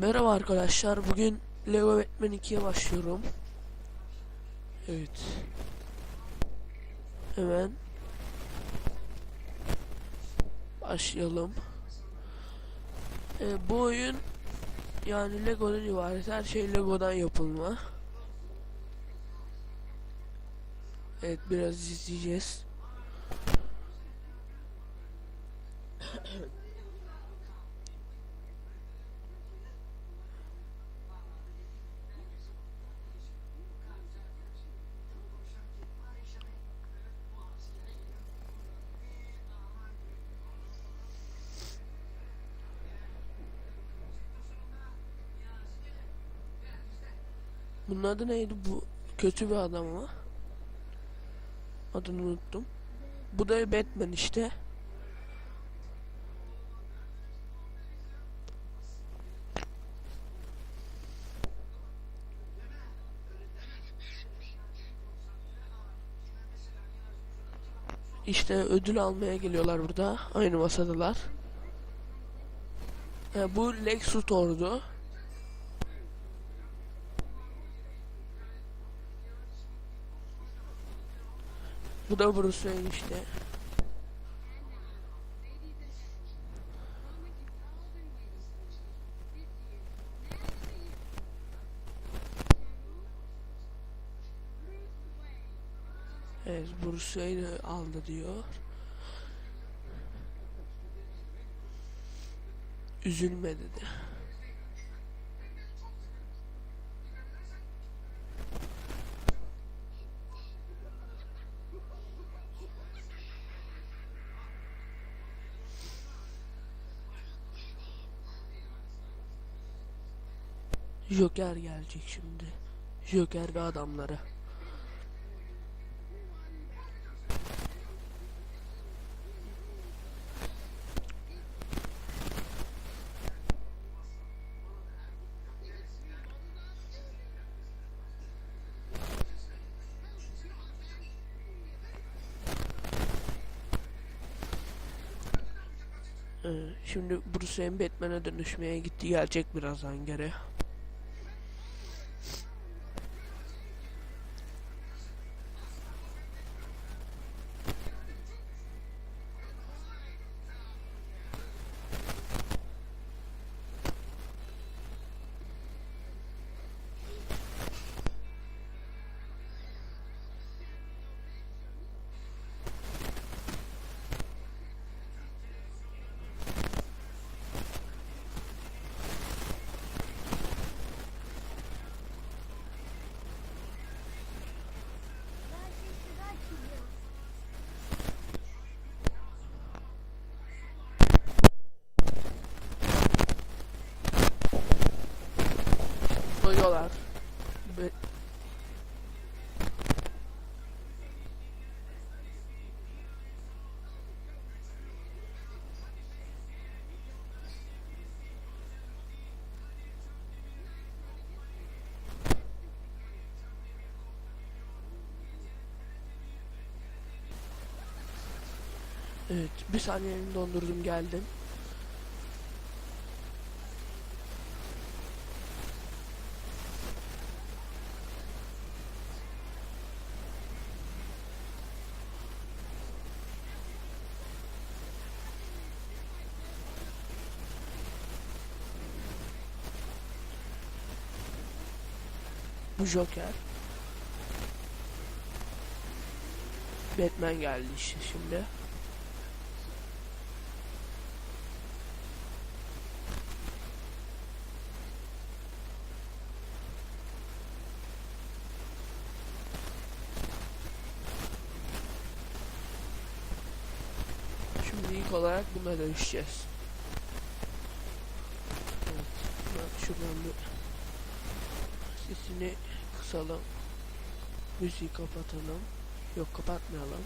Merhaba arkadaşlar. Bugün Lego Batman 2'ye başlıyorum. Evet. Hemen başlayalım. Ee, bu oyun yani Lego'dan ibaret. Her şey Lego'dan yapılma. Evet biraz izleyeceğiz. Bunun adı neydi bu? Kötü bir adam ama. Adını unuttum. Bu da Batman işte. İşte ödül almaya geliyorlar burada. Aynı masadalar. Ha, bu Lex Luthor'du. Bu da Wayne işte. Evet Wayne aldı diyor. Üzülme dedi. Joker gelecek şimdi. Joker ve adamları. Ee, şimdi Bruce Wayne Batman'e dönüşmeye gitti. Gelecek birazdan geri. Soyuyorlar. Be- Evet, bir saniyeni dondurdum geldim. Bu Joker. Batman geldi işte şimdi. Şimdi ilk olarak buna dönüşeceğiz. Evet. Şuradan bir sesini kısalım. Müziği kapatalım. Yok kapatmayalım.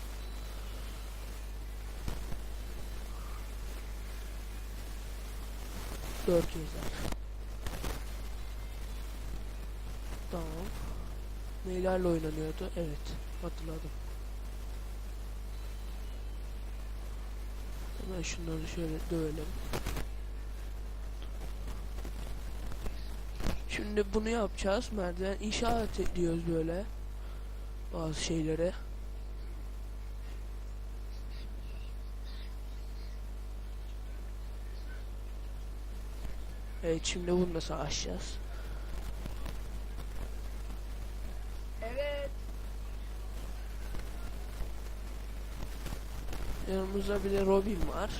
Dört yazar. Tamam. Neylerle oynanıyordu? Evet. Hatırladım. Hemen şunları şöyle dövelim. Şimdi bunu yapacağız. Merdiven inşaat ediyoruz böyle. Bazı şeyleri. Evet şimdi bununla savaşacağız. Evet. Yanımızda bir de Robin var.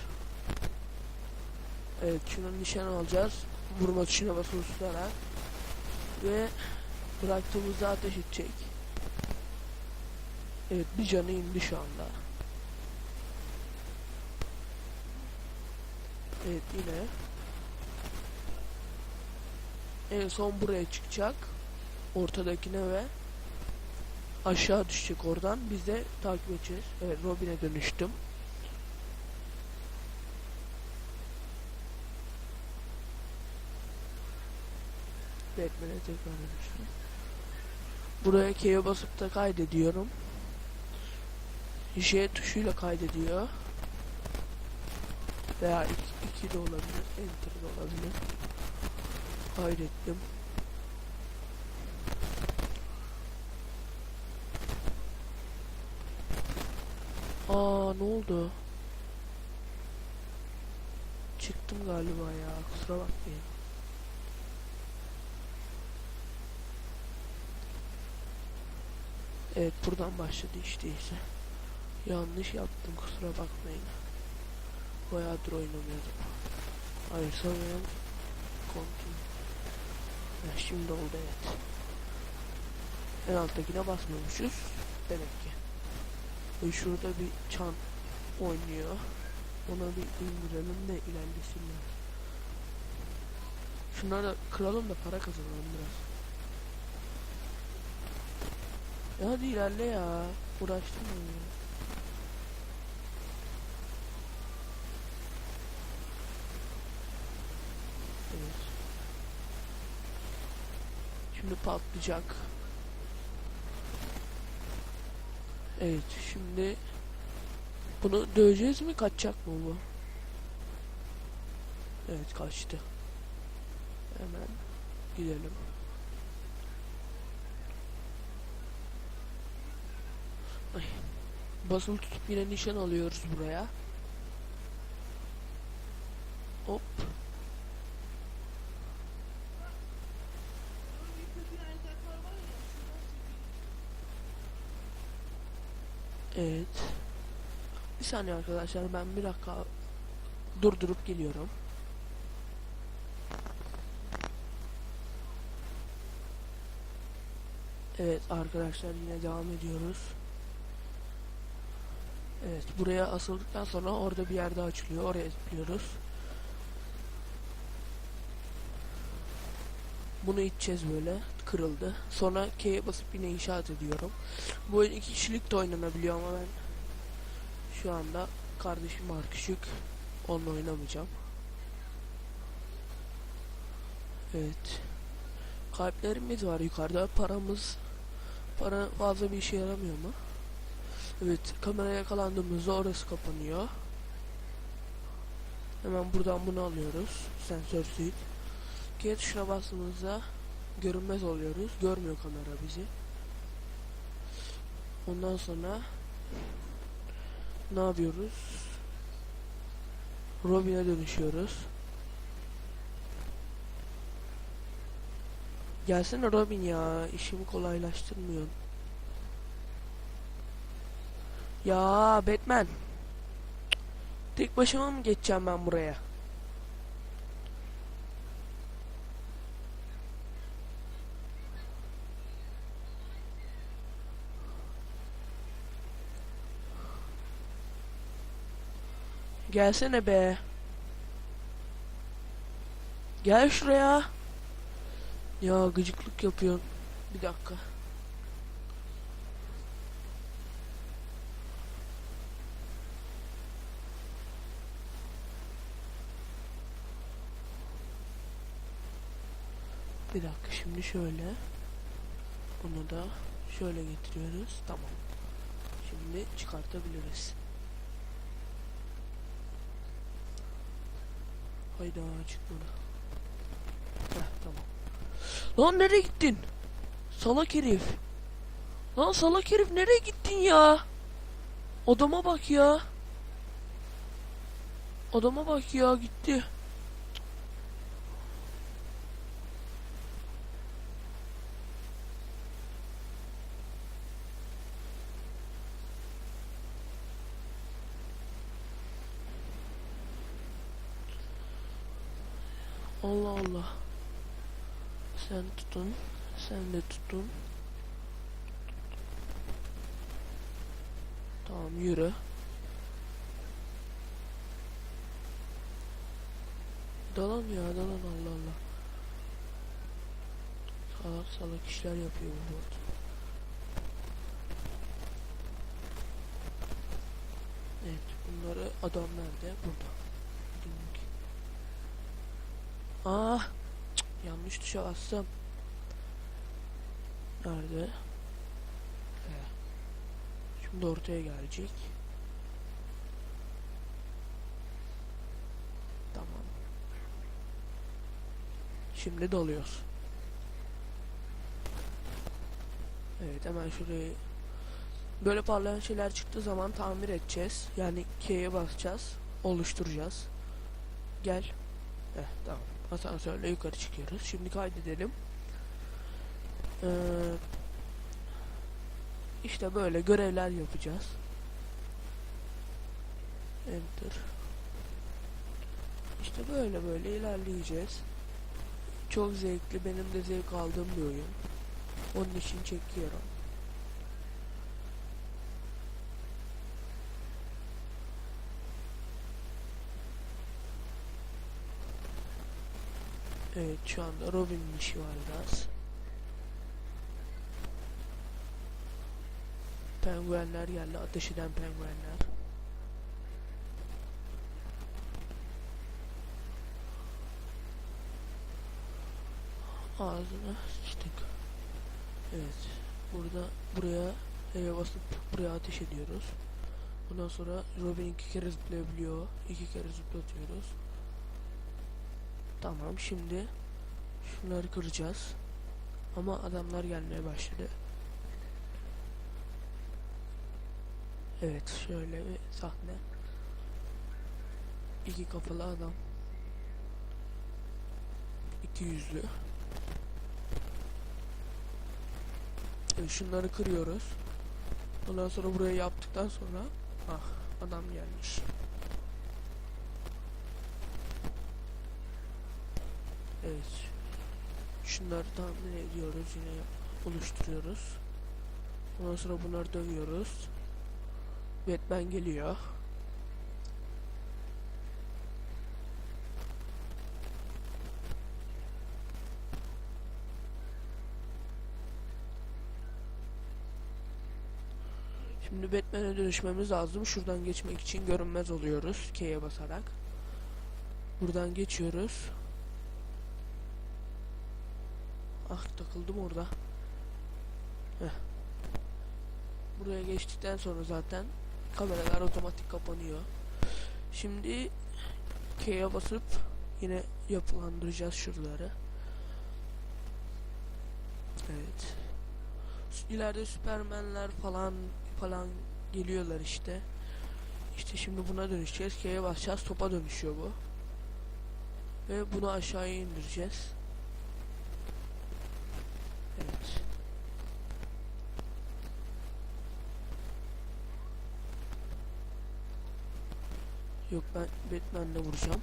Evet şunu nişan alacağız. Vurma tuşuna basılı tutarak. Ve bıraktığımızda ateş edecek. Evet bir canı indi şu anda. Evet yine. En son buraya çıkacak. Ortadakine ve aşağı düşecek oradan. Biz de takip edeceğiz. Evet Robin'e dönüştüm. Batman'e tekrar dönüştüm. Buraya K'ye basıp da kaydediyorum. J tuşuyla kaydediyor. Veya 2 de olabilir, Enter de olabilir. Kaydettim. Aa ne oldu? Çıktım galiba ya kusura bakmayın. Evet buradan başladı işte ise. Yanlış yaptım kusura bakmayın. Bayağıdır oynamıyordum. Hayır sanırım continue. Ya şimdi oldu evet. En alttakine basmamışız. Demek ki. Ve şurada bir çan oynuyor. Ona bir indirelim de ilerlesinler. Şunları da kıralım da para kazanalım biraz. Ya hadi ilerle ya. Uğraştım ya. Şimdi patlayacak. Evet şimdi bunu döveceğiz mi kaçacak mı bu? Evet kaçtı. Hemen gidelim. Basılı tutup yine nişan alıyoruz buraya. Hop. Evet. Bir saniye arkadaşlar ben bir dakika durdurup geliyorum. Evet arkadaşlar yine devam ediyoruz. Evet buraya asıldıktan sonra orada bir yerde açılıyor. Oraya zıplıyoruz. Bunu iteceğiz böyle. Kırıldı. Sonra K'ye basıp yine inşaat ediyorum. Bu oyun iki kişilik de oynanabiliyor ama ben şu anda kardeşim var küçük. Onunla oynamayacağım. Evet. Kalplerimiz var yukarıda. Paramız para fazla bir işe yaramıyor mu? Evet, kameraya yakalandığımızda orası kapanıyor. Hemen buradan bunu alıyoruz. Sensör suit. G tuşuna bastığımızda görünmez oluyoruz. Görmüyor kamera bizi. Ondan sonra ne yapıyoruz? Robin'e dönüşüyoruz. Gelsene Robin ya, işimi kolaylaştırmıyorsun. Ya Batman. Tek başıma mı geçeceğim ben buraya? Gelsene be. Gel şuraya. Ya gıcıklık yapıyorsun. Bir dakika. Bir dakika şimdi şöyle. Bunu da şöyle getiriyoruz. Tamam. Şimdi çıkartabiliriz. Hayda çıkmadı. Heh, tamam. Lan nereye gittin? Salak herif. Lan salak herif nereye gittin ya? Adama bak ya. Adama bak ya gitti. Allah Allah. Sen tutun. Sen de tutun. Tamam yürü. Dalan ya dalan Allah Allah. Salak salak işler yapıyor bu bot. Evet bunları adam nerede? Burada. Ah! Cık, yanlış tuşa bastım. Nerede? He. Şimdi ortaya gelecek. Tamam. Şimdi dalıyoruz. Evet hemen şurayı böyle parlayan şeyler çıktığı zaman tamir edeceğiz. Yani K'ye basacağız. Oluşturacağız. Gel. Heh, tamam. Asansörle yukarı çıkıyoruz. Şimdi kaydedelim. Ee, işte böyle görevler yapacağız. Enter. İşte böyle böyle ilerleyeceğiz. Çok zevkli, benim de zevk aldığım bir oyun. Onun için çekiyorum. Evet şu anda Robin'in işi var biraz. Penguenler geldi. Ateş eden penguenler. Ağzına sıçtık. Evet. Burada buraya E'ye basıp buraya ateş ediyoruz. Ondan sonra Robin iki kere zıplayabiliyor. İki kere zıplatıyoruz. Tamam şimdi şunları kıracağız. Ama adamlar gelmeye başladı. Evet şöyle bir sahne. İki kafalı adam. İki yüzlü. Evet, şunları kırıyoruz. Ondan sonra buraya yaptıktan sonra ah adam gelmiş. Evet. Şunları tahmin ediyoruz yine oluşturuyoruz. Ondan sonra bunları dövüyoruz. Batman geliyor. Şimdi Batman'e dönüşmemiz lazım. Şuradan geçmek için görünmez oluyoruz. K'ye basarak. Buradan geçiyoruz. Ah takıldım orada. Heh. Buraya geçtikten sonra zaten kameralar otomatik kapanıyor. Şimdi K'ye basıp yine yapılandıracağız şuraları. Evet. İleride süpermenler falan falan geliyorlar işte. İşte şimdi buna dönüşeceğiz. K'ye basacağız. Topa dönüşüyor bu. Ve bunu aşağıya indireceğiz. Evet. Yok ben Batman'le vuracağım.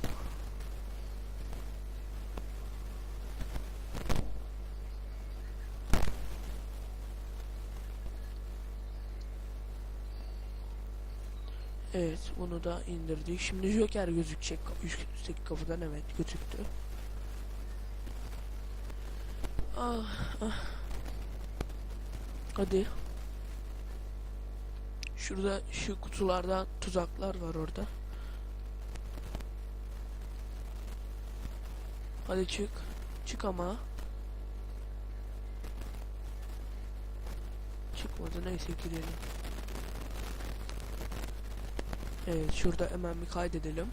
Evet bunu da indirdik. Şimdi Joker gözükecek üstteki kapıdan evet gözüktü. Ah ah. Hadi. Şurada şu kutulardan tuzaklar var orada. Hadi çık. Çık ama. Çıkmadı neyse girelim. Evet şurada hemen bir kaydedelim.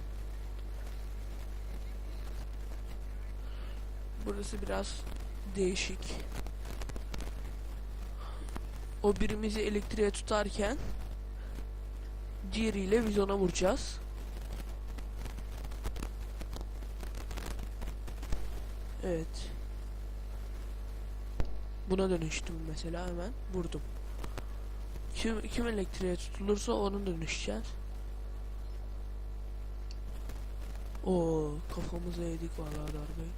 Burası biraz değişik. O birimizi elektriğe tutarken diğeriyle biz ona vuracağız. Evet. Buna dönüştüm mesela hemen vurdum. Kim, kim elektriğe tutulursa onun dönüşeceğiz. Oo kafamıza yedik vallahi darbeyi.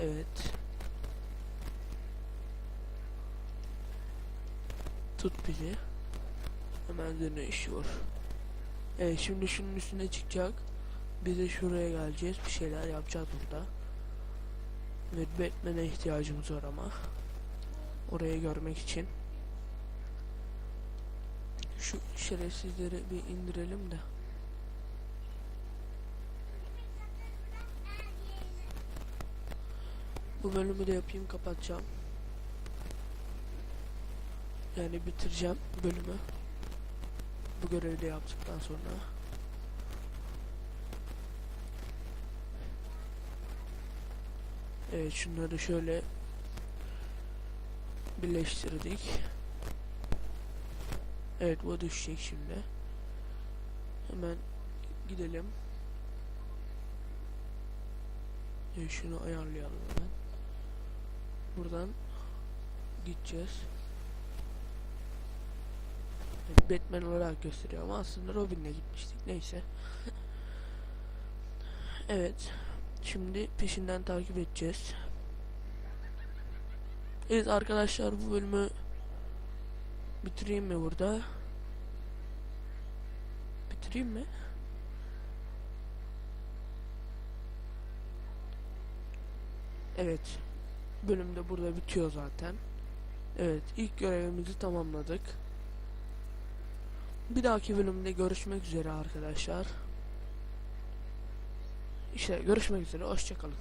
Evet. Tut bizi. Hemen dönüş vur. Evet şimdi şunun üstüne çıkacak. Biz de şuraya geleceğiz. Bir şeyler yapacağız burada. Ve Batman'e ihtiyacımız var ama. Orayı görmek için. Şu şerefsizleri bir indirelim de. Bu bölümü de yapayım kapatacağım. Yani bitireceğim bölümü. Bu görevi de yaptıktan sonra. Evet şunları şöyle birleştirdik. Evet bu düşecek şimdi. Hemen gidelim. Evet, şunu ayarlayalım hemen. Buradan gideceğiz. Batman olarak gösteriyor ama aslında Robin'le gitmiştik. Neyse. evet. Şimdi peşinden takip edeceğiz. Evet arkadaşlar bu bölümü bitireyim mi burada? Bitireyim mi? Evet. Bölüm de burada bitiyor zaten. Evet ilk görevimizi tamamladık. Bir dahaki bölümde görüşmek üzere arkadaşlar. İşte görüşmek üzere. Hoşçakalın.